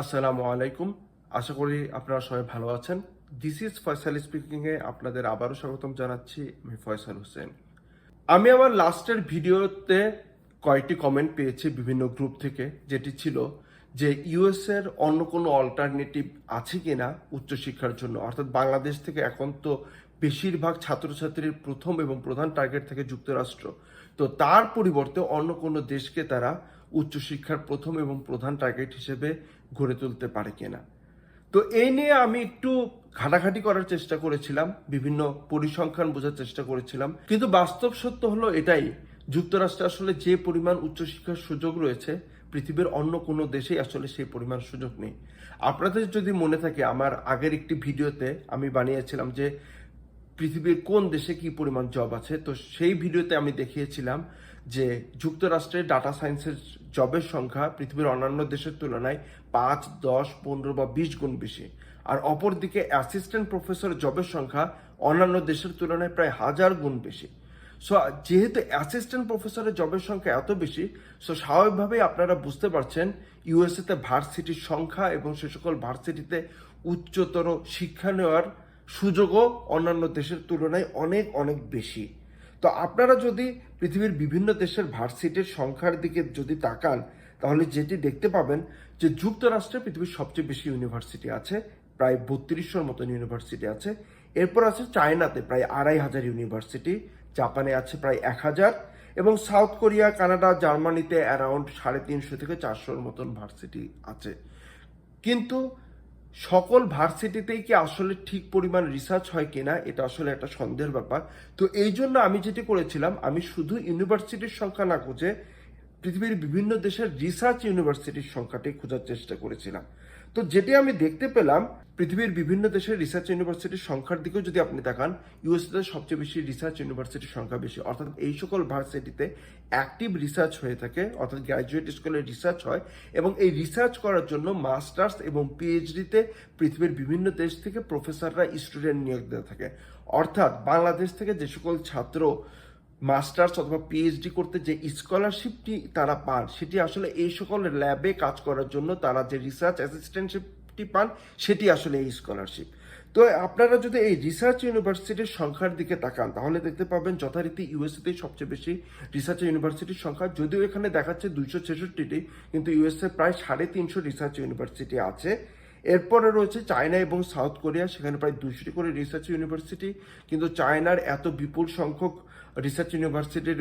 আসসালামু আলাইকুম। আশা করি আপনারা সবাই ভালো আছেন। দিস ইজ ফয়সাল স্পিকিং এ আপনাদের আবারও স্বাগতম জানাচ্ছি আমি ফয়সাল হোসেন। আমি আমার লাস্টের ভিডিওতে কয়েকটি কমেন্ট পেয়েছি বিভিন্ন গ্রুপ থেকে, যেটি ছিল যে ইউএস এর অন্য কোনো অল্টারনেটিভ আছে কিনা উচ্চশিক্ষার জন্য। অর্থাৎ বাংলাদেশ থেকে এখন তো বেশিরভাগ ছাত্রছাত্রীর প্রথম এবং প্রধান টার্গেট থাকে যুক্তরাষ্ট্র। তো তার পরিবর্তে অন্য কোনো দেশকে তারা উচ্চশিক্ষার প্রথম এবং প্রধান টার্গেট হিসেবে গড়ে তুলতে পারে কিনা। তো এই নিয়ে আমি একটু ঘাটাঘাটি করার চেষ্টা করেছিলাম, বিভিন্ন পরিসংখ্যান বোঝার চেষ্টা করেছিলাম। কিন্তু বাস্তব সত্য হলো এটাই, যুক্তরাষ্ট্রে আসলে যে পরিমাণ উচ্চশিক্ষার সুযোগ রয়েছে, পৃথিবীর অন্য কোনো দেশেই আসলে সেই পরিমাণ সুযোগ নেই। আপনাদের যদি মনে থাকে, আমার আগের একটি ভিডিওতে আমি বানিয়েছিলাম যে পৃথিবীর কোন দেশে কি পরিমাণ জব আছে, তো সেই ভিডিওতে আমি দেখিয়েছিলাম যে যুক্তরাষ্ট্রে ডাটা সায়েন্সের জবের সংখ্যা পৃথিবীর অন্যান্য দেশের তুলনায় পাঁচ, দশ, পনেরো বা বিশ গুণ বেশি। আর অপরদিকে অ্যাসিস্ট্যান্ট প্রফেসর জবের সংখ্যা অন্যান্য দেশের তুলনায় প্রায় হাজার গুণ বেশি। সো যেহেতু অ্যাসিস্ট্যান্ট প্রফেসরের জবের সংখ্যা এত বেশি সো স্বাভাবিকভাবেই আপনারা বুঝতে পারছেন ইউএসএতে ভার্সিটির সংখ্যা এবং সে সকল ভার্সিটিতে উচ্চতর শিক্ষা নেওয়ার সুযোগও অন্যান্য দেশের তুলনায় অনেক অনেক বেশি। তো আপনারা যদি পৃথিবীর বিভিন্ন দেশের ভার্সিটির সংখ্যার দিকে যদি তাকান, তাহলে যেটি দেখতে পাবেন যে যুক্তরাষ্ট্রে পৃথিবীর সবচেয়ে বেশি ইউনিভার্সিটি আছে, প্রায় বত্রিশশোর মতন ইউনিভার্সিটি আছে। এরপর আছে চায়নাতে প্রায় আড়াই হাজার ইউনিভার্সিটি, জাপানে আছে প্রায় এক হাজার এবং সাউথ কোরিয়া, কানাডা, জার্মানিতে অ্যারাউন্ড সাড়ে তিনশো থেকে চারশোর মতন ভার্সিটি আছে। কিন্তু সকল ভার্সিটিতেই কি আসলে ঠিক পরিমাণ রিসার্চ হয় কিনা, এটা আসলে একটা সন্দেহের ব্যাপার। তো এই জন্য আমি যেটি করেছিলাম, আমি শুধু ইউনিভার্সিটির সংখ্যা না খুঁজে পৃথিবীর বিভিন্ন দেশের রিসার্চ ইউনিভার্সিটির সংখ্যাটি খোঁজার চেষ্টা করেছিলাম। তো যেটি আমি দেখতে পেলাম, পৃথিবীর বিভিন্ন দেশের রিসার্চ ইউনিভার্সিটির সংখ্যার দিকেও যদি আপনি তাকান ইউএসএতে সবচেয়ে বেশি রিসার্চ ইউনিভার্সিটির সংখ্যা বেশি। অর্থাৎ এই সকল ভার্সিটিতে অ্যাক্টিভ রিসার্চ হয়ে থাকে, অর্থাৎ গ্র্যাজুয়েট স্কুলে রিসার্চ হয় এবং এই রিসার্চ করার জন্য মাস্টার্স এবং পিএইচডিতে পৃথিবীর বিভিন্ন দেশ থেকে প্রফেসররা স্টুডেন্ট নিয়োগ দিয়ে থাকে। অর্থাৎ বাংলাদেশ থেকে যে সকল ছাত্র মাস্টার্স অথবা পিএইচডি করতে যে স্কলারশিপটি তারা পান, সেটি আসলে এই সকল ল্যাবে কাজ করার জন্য তারা যে রিসার্চ অ্যাসিস্ট্যান্টশিপটি পান, সেটি আসলে এই স্কলারশিপ তো আপনারা যদি এই রিসার্চ ইউনিভার্সিটির সংখ্যার দিকে তাকান, তাহলে দেখতে পাবেন যথারীতি ইউএসএতে সবচেয়ে বেশি রিসার্চ ইউনিভার্সিটির সংখ্যা, যদিও এখানে দেখাচ্ছে দুইশো ছেষট্টিটি, কিন্তু ইউএসএ প্রায় সাড়ে তিনশো রিসার্চ ইউনিভার্সিটি আছে। এরপরে রয়েছে চায়না এবং সাউথ কোরিয়া, সেখানে প্রায় দুশোটি করে রিসার্চ ইউনিভার্সিটি কিন্তু চায়নার এত বিপুল সংখ্যক রিসার্চ ইউনিভার্সিটির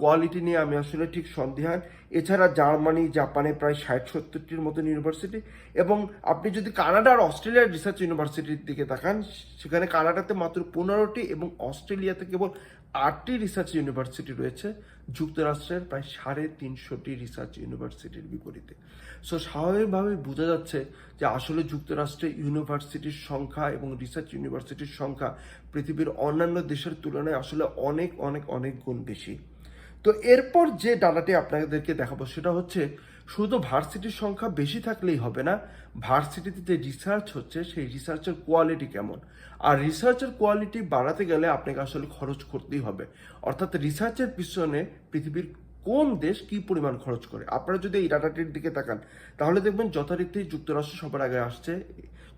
কোয়ালিটি নিয়ে আমি আসলে ঠিক সন্দেহান। এছাড়া জার্মানি, জাপানে প্রায় ষাট সত্তরটির মতন ইউনিভার্সিটি এবং আপনি যদি কানাডা আর অস্ট্রেলিয়ার রিসার্চ ইউনিভার্সিটির দিকে তাকান, সেখানে কানাডাতে মাত্র পনেরোটি এবং অস্ট্রেলিয়াতে কেবল আটটি রিসার্চ ইউনিভার্সিটি রয়েছে, যুক্তরাষ্ট্রের প্রায় সাড়ে তিনশোটি রিসার্চ ইউনিভার্সিটির বিপরীতে। সো স্বাভাবিকভাবেই বোঝা যাচ্ছে যে আসলে যুক্তরাষ্ট্রে ইউনিভার্সিটির সংখ্যা এবং রিসার্চ ইউনিভার্সিটির সংখ্যা পৃথিবীর অন্যান্য দেশের তুলনায় আসলে অনেক অনেক অনেক গুণ বেশি। তো এরপর যে ডাটাটি আপনাদেরকে দেখাবো সেটা হচ্ছে শুধু ভার্সিটির সংখ্যা বেশি থাকলেই হবে না, ভার্সিটিতে যে রিসার্চ হচ্ছে সেই রিসার্চের কোয়ালিটি কেমন? আর রিসার্চের কোয়ালিটি বাড়াতে গেলে আপনাকে আসলে খরচ করতেই হবে। অর্থাৎ রিসার্চের পিছনে পৃথিবীর কোন দেশ কি পরিমাণ খরচ করে? আপনারা যদি এই ডাটাটির দিকে তাকান, তাহলে দেখবেন যথারীতি যুক্তরাষ্ট্র সবার আগে আসছে।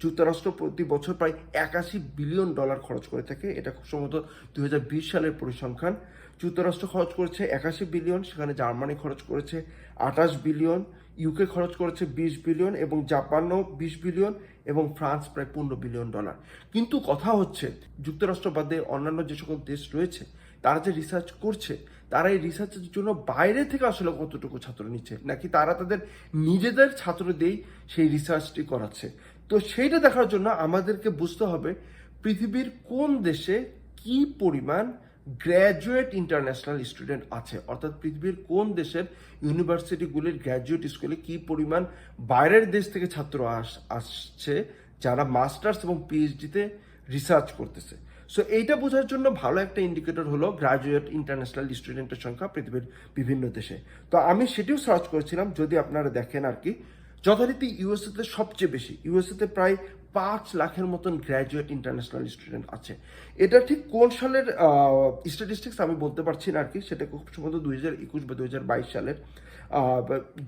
যুক্তরাষ্ট্র প্রতি বছর প্রায় একাশি বিলিয়ন ডলার খরচ করে থাকে। এটা খুব সম্ভবত দু হাজার বিশ সালের পরিসংখ্যান। যুক্তরাষ্ট্র খরচ করেছে একাশি বিলিয়ন সেখানে জার্মানি খরচ করেছে আঠাশ বিলিয়ন ইউকে খরচ করেছে বিশ বিলিয়ন এবং জাপানও বিশ বিলিয়ন এবং ফ্রান্স প্রায় পনেরো বিলিয়ন ডলার। কিন্তু কথা হচ্ছে, যুক্তরাষ্ট্র বাদে অন্যান্য যে সকল দেশ রয়েছে, তারা যে রিসার্চ করছে, তারা এই রিসার্চের জন্য বাইরে থেকে আসলে কতটুকু ছাত্র নিচ্ছে? নাকি তারা তাদের নিজেদের ছাত্র দিয়েই সেই রিসার্চটি করাচ্ছে? তো সেইটা দেখার জন্য আমাদেরকে বুঝতে হবে পৃথিবীর কোন দেশে কি পরিমাণ গ্র্যাজুয়েট ইন্টারন্যাশনাল স্টুডেন্ট আছে। অর্থাৎ পৃথিবীর কোন দেশের ইউনিভার্সিটিগুলির গ্র্যাজুয়েট স্কুলে কি পরিমাণ বাইরের দেশ থেকে ছাত্র আস, আসছে যারা মাস্টার্স এবং পিএইচডিতে রিসার্চ করতেছে? সো এইটা বোঝার জন্য ভালো একটা ইন্ডিকেটর হলো গ্রাজুয়েট ইন্টারন্যাশনাল স্টুডেন্টের সংখ্যা পৃথিবীর বিভিন্ন দেশে। তো আমি সেটিও সার্চ করেছিলাম, যদি আপনারা দেখেন আর কি, যথারীতি ইউএসএতে সবচেয়ে বেশি, ইউএসএতে প্রায় পাঁচ লাখের মতন গ্র্যাজুয়েট ইন্টারন্যাশনাল স্টুডেন্ট আছে। এটা ঠিক কোন সালের স্ট্যাটিস্টিক্স আমি বলতে পারছি না আর কি সেটা খুব সম্ভবত দুই হাজার একুশ বা দুই হাজার বাইশ সালের।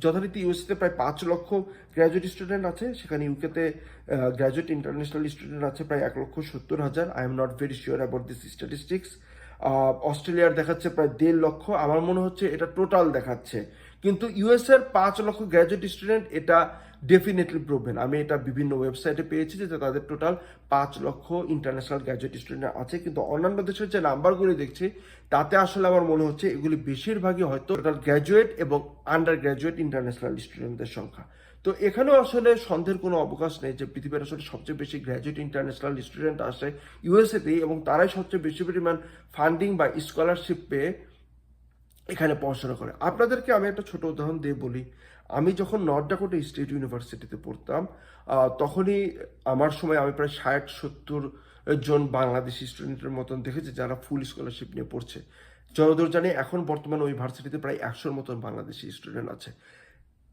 যথারীতি ইউএসএতে প্রায় পাঁচ লক্ষ গ্র্যাজুয়েট স্টুডেন্ট আছে, সেখানে ইউকেতে গ্র্যাজুয়েট ইন্টারন্যাশনাল স্টুডেন্ট আছে প্রায় এক লক্ষ সত্তর হাজার। I am not very sure about this statistics অস্ট্রেলিয়ার দেখাচ্ছে প্রায় দেড় লক্ষ। আমার মনে হচ্ছে এটা টোটাল দেখাচ্ছে। কিন্তু ইউএস এর পাঁচ লক্ষ গ্র্যাজুয়েট স্টুডেন্ট এটা ডেফিনেটলি প্রুভেন আমি এটা বিভিন্ন ওয়েবসাইটে পেয়েছি যে তাদের টোটাল পাঁচ লক্ষ ইন্টারন্যাশনাল গ্র্যাজুয়েট স্টুডেন্ট আছে। কিন্তু অন্যান্য দেশের যে নাম্বারগুলি দেখছি, তাতে আসলে আমার মনে হচ্ছে এগুলি বেশিরভাগই হয়তো টোটাল গ্র্যাজুয়েট এবং আন্ডার গ্র্যাজুয়েট ইন্টারন্যাশনাল স্টুডেন্টদের সংখ্যা। তো এখানেও আসলে সন্দেহের কোনো অবকাশ নেই যে পৃথিবীর আসলে সবচেয়ে বেশি গ্র্যাজুয়েট ইন্টারন্যাশনাল স্টুডেন্ট আসে ইউএসএতেই এবং তারাই সবচেয়ে বেশি পরিমাণ ফান্ডিং বা স্কলারশিপ পেয়ে এখানে পড়াশোনা করে। আপনাদেরকে আমি একটা ছোট উদাহরণ দিয়ে বলি। আমি যখন নর্থ ডাকোটা স্টেট ইউনিভার্সিটিতে পড়তাম তখনই আমার সময় আমি প্রায় ষাট, সত্তর জন বাংলাদেশি স্টুডেন্টের মতন দেখেছি যারা ফুল স্কলারশিপ নিয়ে পড়ছে। যতদূর জানি এখন বর্তমানে ওই ভার্সিটিতে প্রায় একশোর মতন বাংলাদেশি স্টুডেন্ট আছে।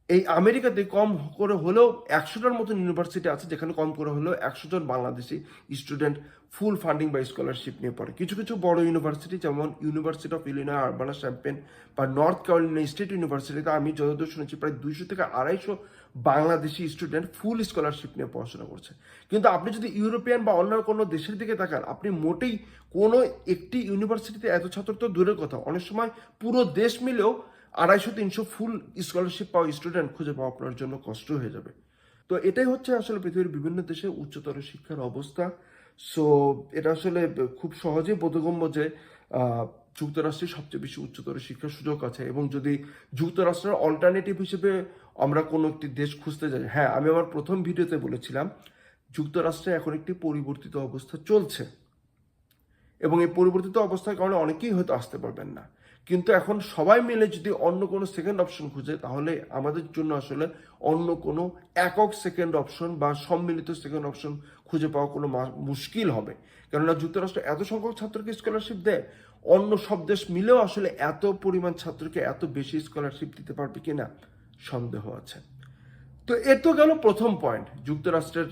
এই আমেরিকাতে কম করে হলেও একশোটার মতন ইউনিভার্সিটি আছে যেখানে কম করে হলেও একশো জন বাংলাদেশি স্টুডেন্ট ফুল ফান্ডিং বা স্কলারশিপ নিয়ে পড়ে। কিছু কিছু বড় ইউনিভার্সিটি যেমন university of Illinois Urbana Champaign বা নর্থ ক্যারোলিনা স্টেট ইউনিভার্সিটিতে আমি যতদূর শুনেছি প্রায় দুইশো থেকে আড়াইশো বাংলাদেশি স্টুডেন্ট ফুল স্কলারশিপ নিয়ে পড়াশোনা করছে। কিন্তু আপনি যদি ইউরোপিয়ান বা অন্য কোনো দেশের দিকে তাকান, আপনি মোটেই কোনো একটি ইউনিভার্সিটিতে এত ছাত্র তো দূরের কথা। অনেক সময় পুরো দেশ মিলেও আড়াইশো, তিনশো ফুল স্কলারশিপ পাওয়া স্টুডেন্ট খুঁজে পাওয়া আপনার জন্য কষ্ট হয়ে যাবে। তো এটাই হচ্ছে আসলে পৃথিবীর বিভিন্ন দেশে উচ্চতর শিক্ষার অবস্থা। সো এটা আসলে খুব সহজেই বোধগম্য যে যুক্তরাষ্ট্রে সবচেয়ে বেশি উচ্চতর শিক্ষার সুযোগ আছে এবং যদি যুক্তরাষ্ট্রের অল্টারনেটিভ হিসেবে আমরা কোনো একটি দেশ খুঁজতে যাই হ্যাঁ আমি আমার প্রথম ভিডিওতে বলেছিলাম, যুক্তরাষ্ট্রে এখন একটি পরিবর্তিত অবস্থা চলছে। এবং এই পরিবর্তিত অবস্থার কারণে অনেকেই হয়তো আসতে পারবেন না। কিন্তু এখন সবাই মিলে যদি অন্য কোনো সেকেন্ড অপশন খুঁজে, তাহলে আমাদের জন্য আসলে অন্য কোনো একক সেকেন্ড অপশন বা সম্মিলিত সেকেন্ড অপশন খুঁজে পাওয়া কোনো মুশকিল হবে। কেননা যুক্তরাষ্ট্র এত সংখ্যক ছাত্রকে স্কলারশিপ দেয়, অন্য সব দেশ মিলেও আসলে এত পরিমাণ ছাত্রকে এত বেশি স্কলারশিপ দিতে পারবে কিনা সন্দেহ আছে। তো এ তো গেল প্রথম পয়েন্ট যুক্তরাষ্ট্রের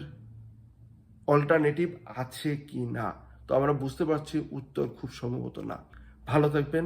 অল্টারনেটিভ আছে কি না তো আমরা বুঝতে পারছি উত্তর খুব সম্ভবত না। ভালো থাকবেন।